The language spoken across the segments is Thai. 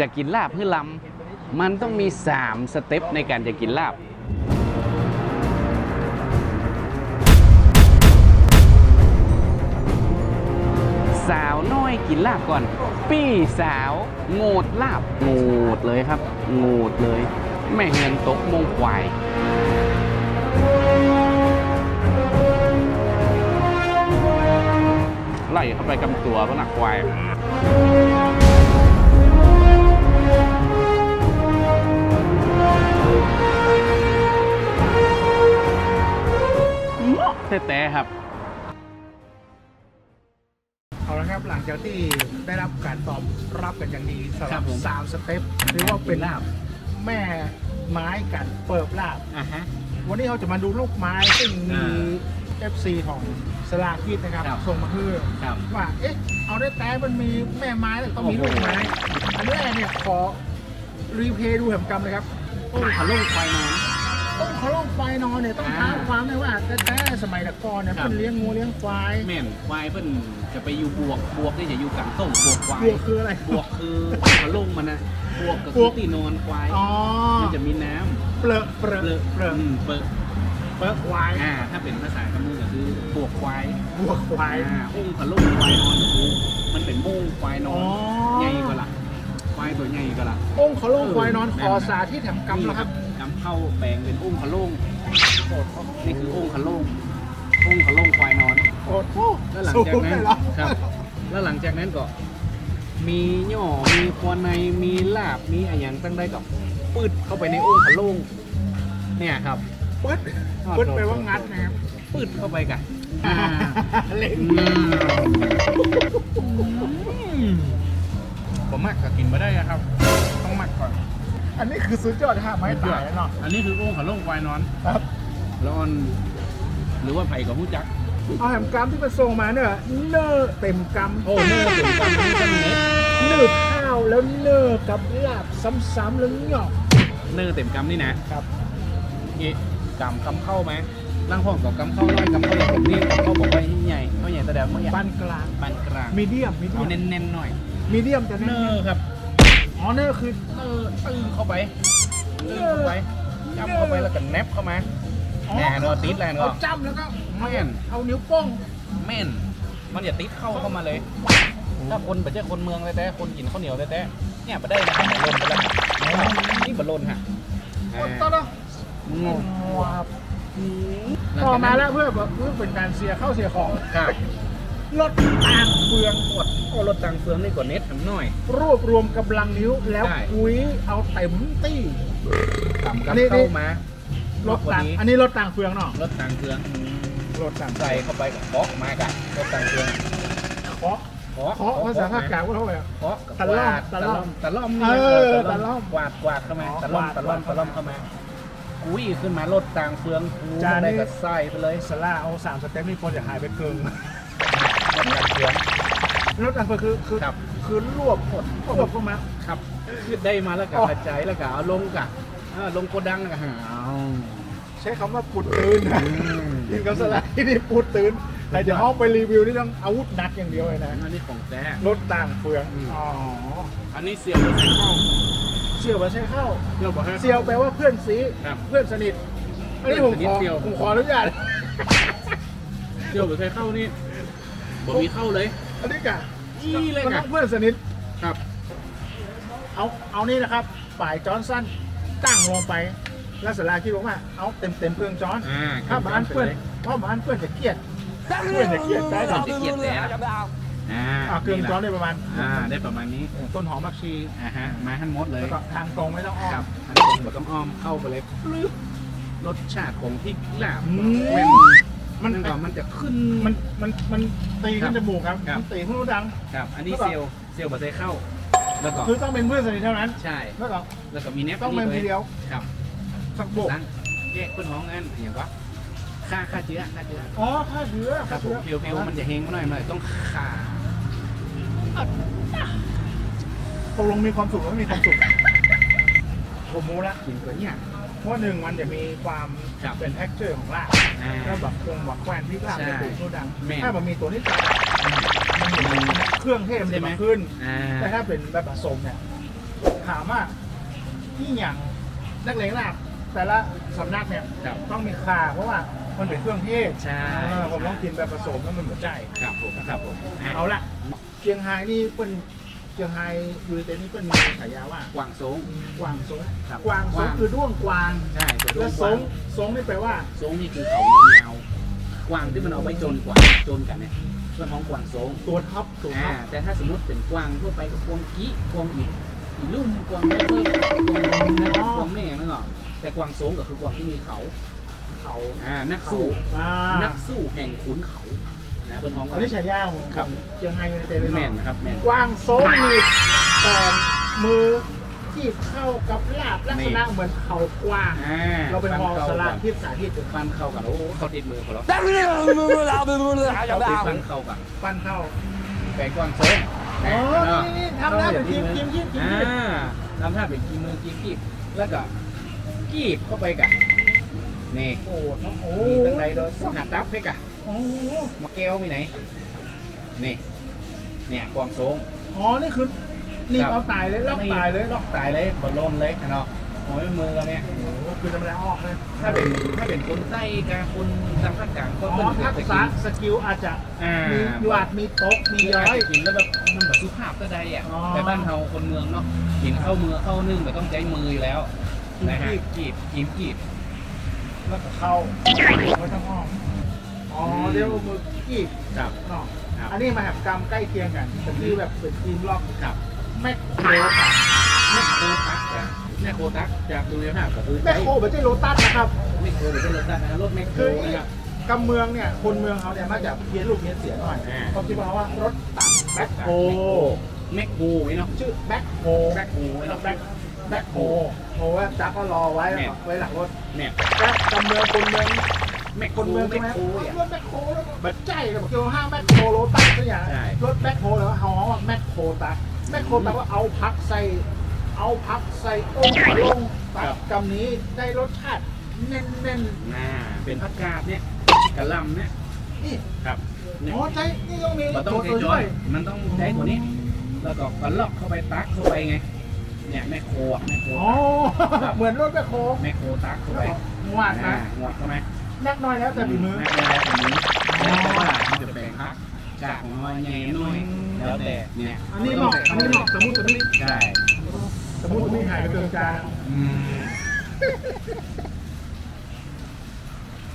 จะกินลาบให้ลำมันต้องมี 3 สเต็ปในการจะกินลาบ สาวน้อยกินลาบก่อน ปี้สาวโงดลาบโงดเลยครับ โงดเลย แม่เงินตกมงควายไล่เข้าไปกำตัวพวกหนักควาย แต่ๆครับ เอาละครับหลังจากที่ได้รับการตอบรับกันอย่างดีสำหครัรับบผม สามสเต็ปหรือว่าเป็นลาบแม่ไม้กันเปิบลาบ อะฮะ วันนี้เราจะมาดูลูกไม้ซึ่งมี อ่ FC ของสลาคิดนะครับครับ ส่งมาคือครับ ว่า เอ๊ะ เอาได้แต่มันมีแม่ไม้แล้วต้องมีโอ้ลูโหกไม้ อันแรกเนี่ยขอรีเพลย์ดูแหมกรรมเลยครับ โอ้ขลุ่งควายนอน ต้องเขาลงไฟนอนเนี่ยต้องอ่าท้าความเลยว่าแต่แต่สมัยแต่ก่อนเนี่ยครับเพิ่นเลี้ยงงูเลี้ยงควายแม่นควายเพิ่นจะไปอยู่บวกบวกนี่จะอยู่กลางต้งบวกควายบวกคืออะไรบวกคือขลุ่งมันนะบวกก็บคือวกที่นอนควายอ๋อมันจะมีน้ำเปลอะเปลอะเปลือกเปลอะอืมเปิดเปลอะควายอ่าถ้าเป็นภาษากำมือก็คือบวกควายบวกควายอ่าอุ้งขลุ่งควายนอนก็คือมันเป็นโม่งควายนออ๋นอใหญ่กว่าละควายตัวใหญ่กว่าละองค์เขาลงควายนอนเออคอสาที่แถมกำแล้วครับกำ เข้าแปลงเป็นอุ้งขลุ่งนี่คืออุ้งขลุ่งอุ้งขลุ่งควายนอนโอ้โหแล้วหลังจากสูงนั้นเลยเหรอครับ แล้วหลังจากนั้นก็ มีหย่อมีควนในมีลาบมีอะไรอย่างตั้งได้กับปืดเข้าไปในองค์ขะโลงเนี่ยครับปึ๊ดปึ๊ดไปลว่างัดนะครับปืดเข้าไปกันเล่นผมมักก็กินมาได้ครับ ต้องมักก่อน อันนี้คือสุดยอดท่าไม้ตายแล้วเนาะอันนี้คือองค์ขะโลงควายนอนครับแล้วออนหรือว่าไผ่กับผู้จักเอาแหมกำที่มันส่งมาเนี่ยเนื้อเต็มกำโอ้เนื้อถึงกันนี่ก็เน็ตเนื้อข้าวแล้วเนื้อกับลาบซ้ำๆแล้วเหงาะเนื้อเต็มกำนี่นะครับนี่กำกำเข้าไหมร่างห้องกับกำเข้าน้อยกำเข้าอย่างผมนี่กำเข้าบอกว่าใหญ่เขาใหญ่แต่เดี๋ยวไม่ใหญ่ปานกลางปานกลางมีเดียมมีเดีเอายมเน้นๆหน่อยมีเดียมจะเนเน้อนร์ครับ อ๋อเนื้อคือเนอร์ตึงเข้าไปตึงเข้าไปย่ำเข้าไปแล้วก็แนบเข้ามาอ๋อแหน่เนอะติดแรงเนอะเอาจ้ำแล้วก็แม่นเอานิ้วโป้งแม่น มันอย่าติดเข้าเข้ามาเลย ถ้าคนไปเจ้าคนเมืองแต่คนกินข้าวเหนียวแต่เนี่ยมาได้นะครับบอลลนไปแล้วนี่บอลลนฮะหมดต้นแล้วงงว้าวต่อมาแล้วเพื่อเพื่อเป็นการเสียเข้าเสียของครับ ลดต่างเฟืองกดโอ้รถตังเฟืองนี่กดเน็ตทำหน่อย รวบรวมกำลังนิ้วแล้วได้ คุยเอาเต็มตี้ ต่ำกับนี่ เข้ามาลดต่างนี้อันนี้ลดต่างเฟืองเนาะรถตังเฟืองลดต่างใส่เข้าไปกับเคาะมากับรถตังเฟืองเคาะเคาะเคาะภาษาภาคกลางว่าเท่าไหร่อะเคาะกับตะล่อมกวาดตะล่อมตะล่อมเออนี่ตะล่อมกวาดกวาดเข้ามาอ๋อตะล่อมกวาดตะล่อมกวาดตะล่อมเข้ามากุ้ยขึ้นมารถต่างเฟืองกูจานนี้ ได้ก็ใส่ไปเลย สลาเอาสามสเต็ปนี่คนจะหายไปเกินรถต่าง เฟืองลดต่างเฟืองคือคือครับ คือรวบหมดรวบเข้ามา ครับคือได้มาแล้วก็อ๋อ กระจายแล้วก็เอาลงกะเออลงโกดังแล้วก็หาเอาใช้คำว่าปุดตื่นนะอืมยิงกับสลาที่นี่ปุดตื่นแต่เดี๋ยวห้องไปรีวิวนี่ต้องอาวุธหนักอย่างเดียวเลยนะอันนี้ของแท้ รถต่างเฟืองอืม อ๋ออันนี้เสียบไปใส่ข้าวเสี่ยวมาใช้เข้า เสียบไปให้เสี่ยวแปลว่าเพื่อนซีครับเพื่อนสนิทอันนี้ผมเพื่ขอนอสนิทเสี่ยว ผมขออนุญาต เสียบไปใส่ข้าวนี่ บ่มีข้าวเลย อันนี้กะอี้เลยมันกะต้องเพื่อนสนิทครับ เอาเอานี่นะครับฝ่ายจอร์นสันตั้งลงไปแล้วสลาคิดว่าเอาเต็มเต็มๆเพื่องจอร์นอ่าถ้าบ้านเพื่อนถ้าบ้านเพื่อนจะเครียดเพื่อนจะเครียดได้เพื่หรอนอจะเกลียดแท้ละอ่าอ่าเครื่องจอร์นได้ประมาณอ่าได้ประมาณนี้ต้นหอมผักชีอ่าฮะมาให้หมดเลยแล้วก็ทางตรงไม่ต้องอ้อครัมบอันนี้ผมต้องอ้อมเข้าไปเลยปลึ๊บรสชาติของพริกลาบอืมแม่น มัมันนก็มันจะขึ้น มันมันมันตีขึ้นจมูกครับครับ มันตีขึ้นรูดัง ครับ อันนี้แล้วก็ เซลล์เซลล์บัตเตเข้า แล้วก็คือต้องเป็นเพื่อนสนิทเท่านั้นใช่ แล้วก็แล้วก็มีแนบต้องเป็นอัทีเดียวครับสักโบกล้างแยกเป็นห้องอันอย่างก็ค่าค่าเชื้อค่าเชื้ออ๋อค่าเชื้อครับผมเพียวๆมันจะเฮงมาหน่อยมันเลยต้องค่าตกลงมีความสุขแล้วมีความสุขผมรู้ละกินตัวเนี้ย เพราะหนึ่งมันจะมีความครับเป็น t e x t u r e ของลาบอ่าแล้วแบบคงแบบแควนพริกลาบใช่จะตีรูดังแม่นถ้ามันมีตัวนี้ตัดมันเหมือนเครื่องเทศมันใช่จะไหม มาขึ้น อ่า แต่ถ้าเป็นแบบผสมเนี่ยถามว่าที่อย่างนักเลงลาบแต่ละสำนักเนี่ยครับต้องมีค่าเพราะว่ามันเป็นเครื่องเทศใช่ เออผมต้องกินแบบผสมแล้วมันเหมือนใจครับผมครับผมเอาละเชียงไฮ้นี่เป็นเชียงไฮ้ยูนิเต็ดนี่เป็นมีฉายาว่ากวางซงกวางซงครับกวางซกงวางคือด้วงกวางใช่ตัวแล้วซวางงซงนี่แปลว่าซงนี่คือเขายาวๆกวางที่มันเอาไว้จนกว่าจนกันเนี่ยเพื่อนของกวางซงตัวท็อปตัวท็อ่าอปแต่ถ้าสมมติเป็นกวางทั่วไปก็กวางกี้กวางอีกอีลุ่มกวางไม่เพิ่มกวางนั่นกวางแม่นั่นหรอกแต่กวางซงก็คือกวางที่มีเขาเขาอ่านักสู้อ่านักสู้แห่งขุนเขา นะเป็นของอันนี้ฉายาของครับ เชียงไฮ้ยูนิเต็ดเลยแม่นเนาะนะครับแม่น กวางซงมีแต่มือที่เข้ากับลาบลักษณะเหมือนเขากว้าง อ่าเราไปมองสลากที่ที่สาธิตกันฟันเข้ากันโอ้เขาติดมือเขาแล้วเอาเขาติดฟันเข้ากันปั้นเข้าแปลงกวางซงอ๋อนี่นี่ทำหน้าเป็นทีมทีมทีมทีมอ่าทำท่าเป็นกีมือกีกีบแล้วก็กีบเข้าไปกันนี่โอ้โหโอ้มีตั้งใดโดยหัดดับให้กัน โหมาแก้วมีไหน นี่ เนี่ยกวางโซงอ๋อ นี่คือ นี่เอาตายเลยล็อกตายเลยล็อกตายเลยบนลมเลยเนาะโอ้ยมือเราเนี่ยโอ้โหคือธรรมดาออกเลยถ้าเป็นถ้าเป็นคนใต้กับคนทางภาคกลางก็อ๋อเพิ่นทักจะษะกินสกิลอาจจะอ่ามีหวาดมีโต๊ะมีมีย้ย้ออยยกินแล้วแบบมันแบบสุภาพก็ได้อะอ๋อแต่บ้านเราคนเมืองเนาะกินเข้ามือเข้านึ่งแต่ต้องใช้มืออยู่แล้วนะฮะกีบกีบกีบกีบแล้วก็เข้าไว้ทั้งห้อง อ๋อเรียกว่ามือกีบครับ เนาะครับ อันนี้มาแหบกรรมใกล้เคียงกันแต่คือแบบเป็นทีมล็อกครับแมคโครค่ะแม่โคตักจ้ะแม่โคตักจากดูในภาพก็คือแมคโครไม่ใช่โรตัสนะครับ แม่โคหรือเป็นรถตักนะรถแม่โคคือนะครับ กำเมืองเนี่ย คนเมืองเขาเนี่ยมักจะเพี้ยนลูกเพี้ยนเสียงหน่อยอ่า เขาคิดว่าว่ารถตักแบ็คโฮแม่โคไว้เนาะชื่อแบ็คโฮแบ็คโฮไว้เนาะแบ็คแบ็คโฮเพราะว่าจักก็รอไว้เนี่ยไว้หลังรถเนี่ยแบ็คกำเมืองคนเมือง แม่โคคนเมืองแม่ใช่ไหมโคอะรถแบ็คโฮแล้วก็บัดใจเลยบอกเกี่ยวกับห้างแบ็คโฮโรตัสตัวอย่างใช่รถแบ็คโฮแล้วเขาว่าแบ็คโฮตักแบ็คโฮตักว่าเอาพักใส่ เอาพักใส่องค์ลงตักกำนี้ได้รสชาติแน่นน่าเป็นผักกาดเนี่ยกะหล่ำเนี่ยๆนี่ครับเนี่ยอ๋อใช่นี่ต้องมีมันต้องตัวใช้จช่อวยยมันต้องใช้ตัวนี้ แล้วก็กระลอกเข้าไปตักเข้าไปไง เนี่ยแม่โคอะแม่โคอ๋อเหมือนรถแบ็คโฮแม่โคตักเข้าไปหวานอ่านะงวดเข้าไห มนักน้อยแล้วแต่ฝีมือแม่ได้แบบนี้แต่ว่ามันจะแบ่งพักจากน้อยใหญ่น้อยแล้วแต่เนี่ยอันนี้เหมาะอันนี้เหมาะสมมติสมมติใช่สมมติมีหายไปเกินจานอืม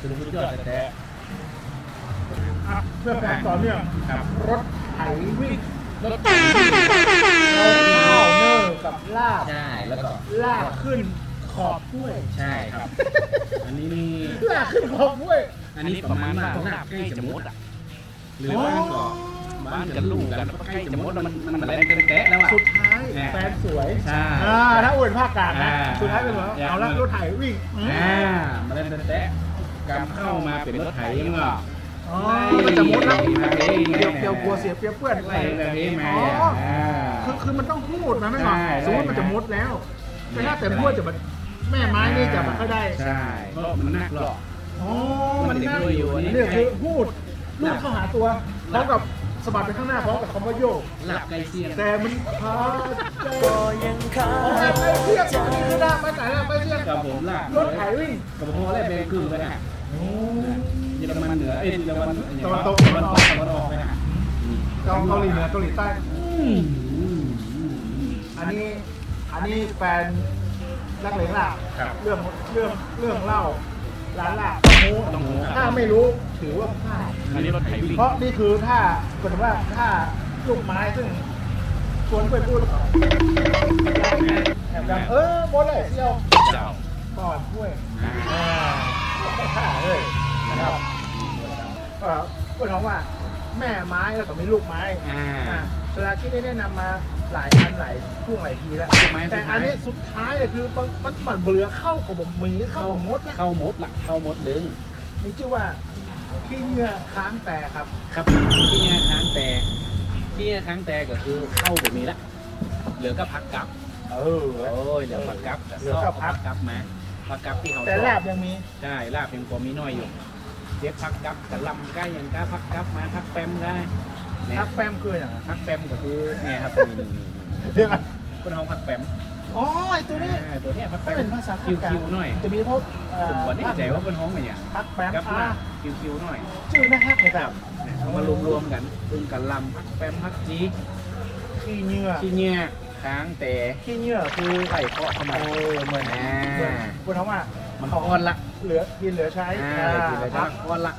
คือสุดยอดแต่อะเพื่อความต่อเนื่องครับรถไถวิ่งรถเราข้าวเนอร์กับลาบใช่แล้วก็ลากขึ้นขอบถ้วยใช่ครับ อันนี้นี่ลากขึ้นขอบถ้วย อันนี้ประมาณว่าลาบใกล้จะหมดอะหรือว่าก็บ้านกันลูกกันใกล้จะหมดแล้วมันมันมันแรงเกินแตะแล้วอะสุดท้ายแน่แฟนสวยใช่อ่าถ้าอวยภาคกลางนะอ่าสุดท้ายเป็นเหรอเอาละรถไถวิ่งอืมอ่ามันแรงเกินแตะการเข้ามาเป็นรถไถเนาะอ๋อมันจะมุดแล้วมาเองเกี่ยวเกี่ยวกลัวเสียเปรียบเพื่อนไล่แบบนี้มาอ๋ออ่าคือคือมันต้องพูดนะไม่หรอใช่สมมติมันจะมุดแล้ว แต่ถ้าแต่พูดจะแบบ แม่ไม้นี่จะแบบก็ได้ใช่เพราะมันนักหรอก อ๋อมัมันนนั่งเด็กด้วยอยู่อันนี้นี่คือพูดลูกเข้าหาตัวพร้อมกับสะบัดไปข้างหน้าพร้อมกับคำว่าโยก หลับไกลเสียงแต่มันพาใจโอ้ยไปเที่ยงนี่คือหน้าไปไหนล่ะไปเที่ยงกับผมหลับรถไถวิ่งกับผมแรกเป็นครึ่งไปนะโอ้เยอรมันเหนือเอ้ยเยอรมันตะวันตกตะวันตกตะวันออกไปนะเกาเกาหลีเหนือเกาหลีใต้ อืมอืมอืมอันนี้ อันนี้แฟน นักเลงล่าครับเรื่องเรื่องเรื่องเล่าร้านล่าต้องรู้ต้องรู้ครับถ้าไม่รู้ถือว่าพลาดอันนี้รถไถวิ่งเพราะนี่คือถ้าเป็นว่าถ้าลูกไม้ซึ่งชวนไปพูดแอบดังเออโบเลยเซียวเจ้าก่อนช่วยอ่าอ่าข่าเลยนะครับก็พูดถึงว่าแม่ไม้แล้วก็มีลูกไม้อ่าอ่าเวลาที่ได้แนะนำมา หลายอันหลายช่วงหลายทีแล้วลูกไม้แต่สุดท้ายอันนี้สุดท้ายเลยคือมันมันมันเบือเข้ากับผมมีเข้ากับมดนะเข้ามดหลักเข้ามดดึงมีชื่อว่าขี้เหงื่อค้างแต่ครับครับที่เนี่ยค้างแต่ที่เนี่ยค้างแต่ก็คือเข้าแบบนี้ละเหลือก็พักกลับ เออ โอ้ยเหลือพักกลับเหลือก็พักกลับมาพักกลับที่เขาแต่ลาบยังมีใช่ลาบยังพอมีน้อยอยู่เจ็บพักกลับกับลำใกล้ยังกล้าพักกลับมาพักแปมได้ เนี่ยทักแปมคืออย่างไรพักแปมก็คือเนี่ยครับนี่นี่นี่เดี๋ยวก่อนเป็นห้องผักแปมอ๋อไอตัวนี้อ่าตัวเนี้ยผักแปถ้ามเป็นภาษาคิวคิวๆหน่อยจะมีพวกเอ่อผมก็แน่ใจว่าเป็นห้องอะไรอย่างพักแปมกับอ่าลาบคิวคิวๆหน่อยชื่อนะครับเนี่ยครับเนี่ยเอามารวมๆกันตึงกันลำผักแปมผักจีขี้เหงื่อที่เนี่ยค้างแต่ขี้เหงื่อคือไข่เคาะเข้ามาเออเหมือนอ่าเหมือนพูดคำว่ามันอ่อนละเหลือกินเหลือใช้อ่าอ่าเลยทีเลยคจ้ะรับอ่อนละ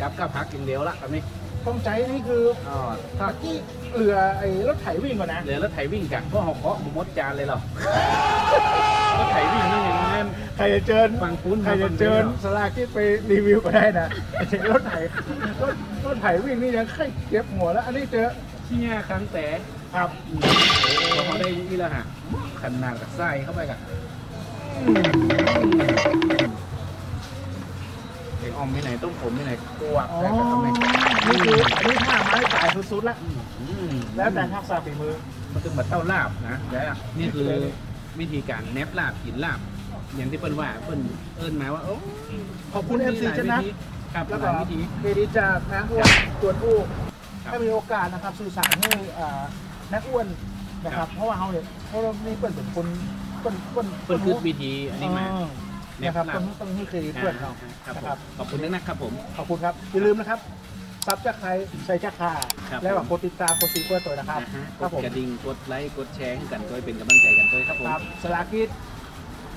กับกับพักอย่างเดียวละแบบนี้ ต้องใจนี่คืออ๋อถ้าเมื่อกี้เหลือไอ้รถไถวิ่งก่อนนะเหลือรถไถวิ่งกันก็หอกเคาะหมูมดจานเลยเหรอรถไถวิ่งนี่อย่างนั้นใครจะเจิญฟังปุ้นใครจะเจิญสลากที่ไปรีวิวก็ได้นะไอ้เจ๊รถไถรถรถไถวิ่งนี่ยังค่อยเก็บหัวแล้ว อันนี้เจอที่เนี่ยค้างแต่ครับพอเขาได้นี่แล้วฮะขนาดกับไส้เข้าไปกับ เด็กออมที่ไหนต้มผมที่ไหนกวกอ๋อแต่กับทำไมนี่คืออันนี้ท่าไม้ตายสุดๆแล้วอืมแล้วแต่ทักษะฝีมือมันคือแบบเต้าลาบนะแล้วนี่คือวิธีการแนบลาบกินลาบ อย่างที่เปิ้นว่าเปิ้นเอิ้นมาว่าโอ้ขอบคุณ FC ชนะครับแล้วหก็ลายวิธีเครดิตจากน้าอ้วนจวนอู้ครับถ้ามีโอกาสนะครับสื่อสารให้อ่านักอ้วนนะคครัรับบเพราะว่าเขาเนี่ยเพราะเรานี่เปิดเป็นคนเปิ้นเปิ้นเปิ้นคือวิธีอันนี้มาเออแนนะบครับลาต้บองต้องให้เครดิตเพื่อนเขาครับนะผครับมขอบคุณนักๆครับผม ขอบคุณครับ อย่าลืมนะครับซับจากใครใส่จากคาครับแล้วก็กดติดตามกดซีเพื่อตัวนะครับ นะฮะครับกผดมกระดิ่ง กดไลค์ กดแชร์ให้กันด้วยเป็นกำลังใจกันด้วยครับผมครับสลากิด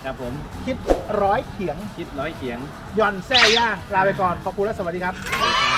ครับผม คิดร้อยเขียงคิดร้อยเขียง หย่อนแซ่ย่างลาไปก่อน ขอบคุณและสวัสดีครับ สวัสดีครับ